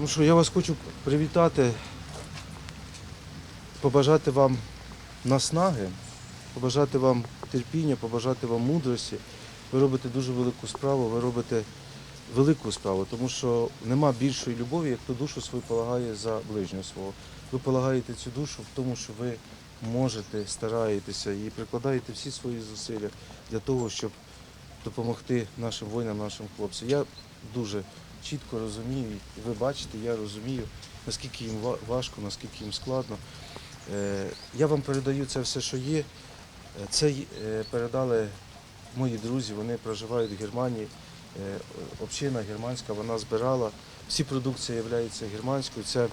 Ну що, я вас хочу привітати, побажати вам наснаги, побажати вам терпіння, побажати вам мудрості. Ви робите дуже велику справу, ви робите велику справу, тому що нема більшої любові, як ту душу свою полагає за ближнього свого. Ви полагаєте цю душу в тому, що ви можете, стараєтеся і прикладаєте всі свої зусилля для того, щоб допомогти нашим воїнам, нашим хлопцям. Я дуже чітко розумію, і ви бачите, я розумію, наскільки їм важко, наскільки їм складно. Е, Я вам передаю це все, що є. Е, Це е, передали мої друзі, вони проживають в Германії. Община германська, вона збирала. Всі продукція є германською. Це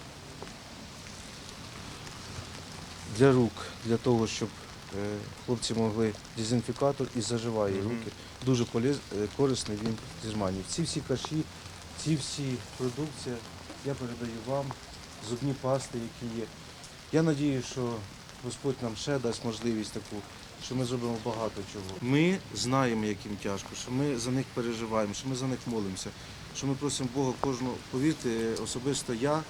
для рук, для того, щоб хлопці могли дезінфікатор і заживає руки. Дуже корисний він з Германії. Ці всі каші, ці всі продукція я передаю вам, зубні пасти, які є. Я надію, що Господь нам ще дасть можливість таку, що ми зробимо багато чого. Ми знаємо, як їм тяжко, що ми за них переживаємо, що ми за них молимося, що ми просимо Бога кожного. Повірте, особисто я,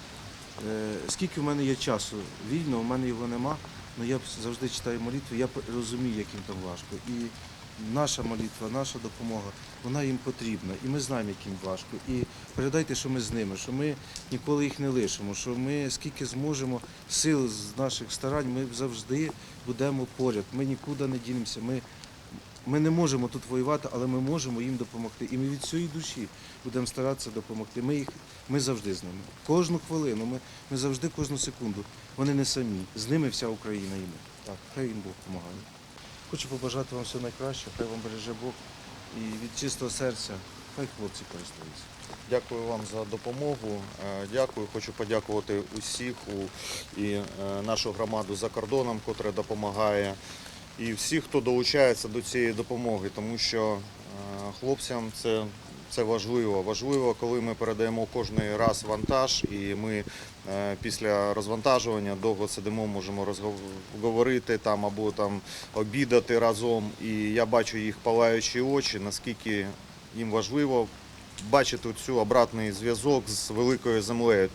е, скільки в мене є часу вільно, у мене його нема, але я завжди читаю молитву, я розумію, як їм там важко. І наша молитва, наша допомога, вона їм потрібна. І ми знаємо, як їм важко. І передайте, що ми з ними, що ми ніколи їх не лишимо, що ми скільки зможемо сил з наших старань, ми завжди будемо поряд. Ми нікуди не дінемося. Ми, ми не можемо тут воювати, але ми можемо їм допомогти. І ми від цієї душі будемо старатися допомогти. Ми, їх, ми завжди з ними. Кожну хвилину, ми, ми завжди кожну секунду. Вони не самі. З ними вся Україна і ми. Так, хай їм Бог допомагає. Хочу побажати вам все найкраще, хай вам береже Бог. І від чистого серця, хай хлопці користуються. Дякую вам за допомогу. Е, Дякую. Хочу подякувати усіх і е, нашу громаду за кордоном, котра допомагає, і всіх, хто долучається до цієї допомоги, тому що е, хлопцям це. Це важливо. Важливо, коли ми передаємо кожен раз вантаж, і ми е, після розвантажування довго сидимо, можемо розговорити там або там обідати разом. І я бачу їх палаючі очі, наскільки їм важливо бачити цю обратний зв'язок з великою землею,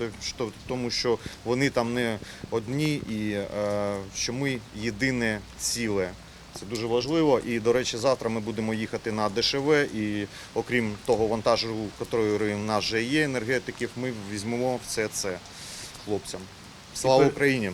тому що вони там не одні, і е, що ми єдине ціле. Це дуже важливо. І, до речі, завтра ми будемо їхати на ДШВ. І окрім того вантажу, який в нас вже є, енергетиків, ми візьмемо все це хлопцям. Слава Україні!